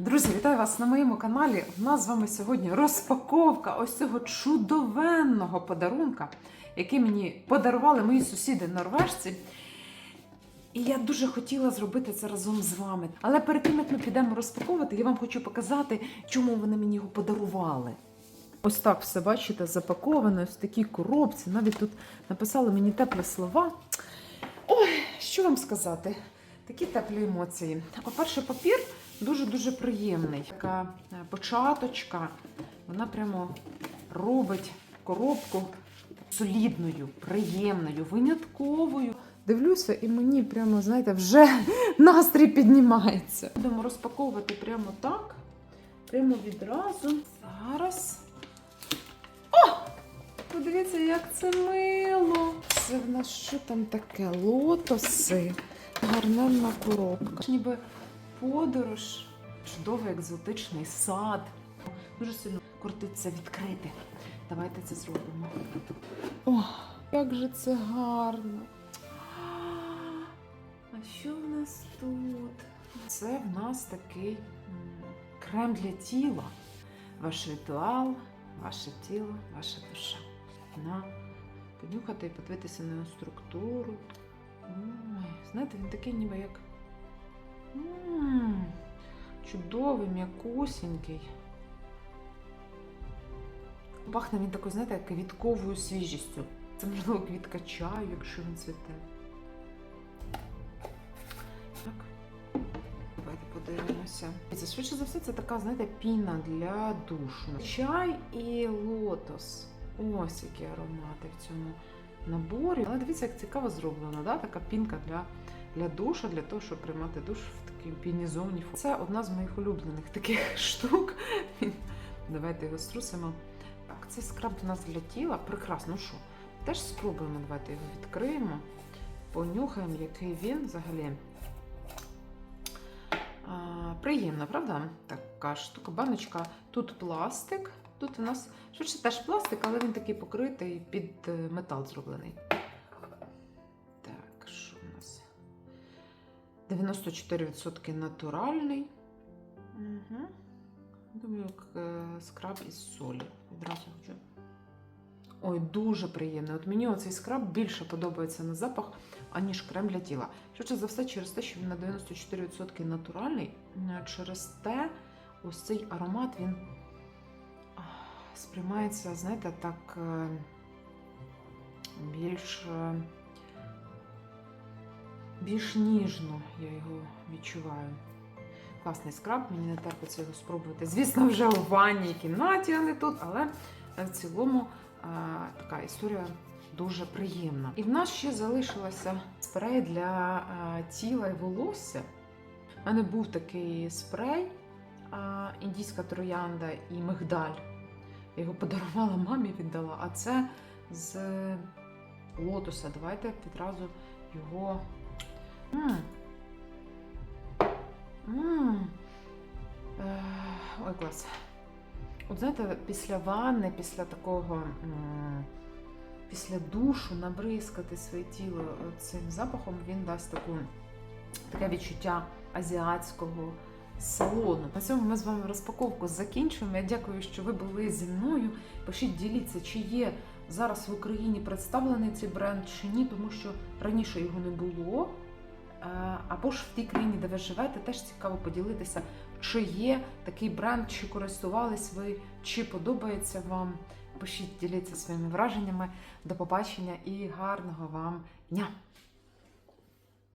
Друзі, вітаю вас на моєму каналі. У нас з вами сьогодні розпаковка ось цього чудовенного подарунка, який мені подарували мої сусіди норвежці. І я дуже хотіла зробити це разом з вами. Але перед тим, як ми підемо розпаковувати, я вам хочу показати, чому вони мені його подарували. Ось так все, бачите, запаковано ось в такій коробці. Навіть тут написали мені теплі слова. Ой, що вам сказати? Такі теплі емоції. По-перше, папір дуже-дуже приємний. Така е, початочка. Вона прямо робить коробку солідною, приємною, винятковою. Дивлюся, і мені прямо, знаєте, вже настрій піднімається. Будемо розпаковувати прямо так. Прямо відразу. Зараз. О! Подивіться, як це мило. Це в нас що там таке? Лотоси. Гарненна коробка. Ніби подорож, чудовий екзотичний сад. Дуже сильно кортиться відкрити. Давайте це зробимо. О, як же це гарно. А що в нас тут? Це в нас такий крем для тіла. Ваш ритуал, ваше тіло, ваша душа. На понюхати і подивитися на його структуру. Знаєте, він такий ніби як м, чудовий, м'якусінький. Пахне він такою, знаєте, квітковою свіжістю. Це можливо квітка чаю, якщо він цвіте. Так. Давайте подивимося. Це швидше за все, це така, знаєте, піна для душу. Чай і лотос. Ось які аромати в цьому наборі. Але дивіться, як цікаво зроблено, да? така пінка для, для душу, для того, щоб приймати душ в такій пінізованій формі. Це одна з моїх улюблених таких штук. Давайте його струсимо. Так, це скраб у нас для тіла. Прекрасно, Ну що? Теж спробуємо, давайте його відкриємо, понюхаємо, який він взагалі. Приємна, правда? Така штука, баночка. Тут пластик. Тут у нас швидше теж пластик, але він такий покритий під е, метал зроблений. Так, що у нас? 94% натуральний. Угу. Думаю, як е, скраб із солі. Відразу хочу. Ой, дуже приємний. От мені оцей скраб більше подобається на запах, аніж крем для тіла. Швидше за все, через те, що він на 94% натуральний, м, через те, ось цей аромат він сприймається, знаєте, так е, більш, е, більш ніжно я його відчуваю. Класний скраб, мені не терпиться його спробувати. Звісно, вже у ванній кімнаті, а не тут, але в цілому е, така історія дуже приємна. І в нас ще залишилося спрей для тіла і волосся. У мене був такий спрей індійська троянда і мигдаль. Я його подарувала мамі, віддала. А це з лотоса. Давайте відразу його. Е, Ой, клас. От знаєте, після ванни, після такого, після душу набризкати своє тіло цим запахом, він дасть таку, таке відчуття азіатського салону. На цьому ми з вами розпаковку закінчуємо. Я дякую, що ви були зі мною. Пишіть, діліться, чи є зараз в Україні представлений цей бренд чи ні, тому що раніше його не було. Е, Або ж в тій країні, де ви живете, теж цікаво поділитися, чи є такий бренд, чи користувались ви, чи подобається вам. Пишіть, діліться своїми враженнями. До побачення і гарного вам дня!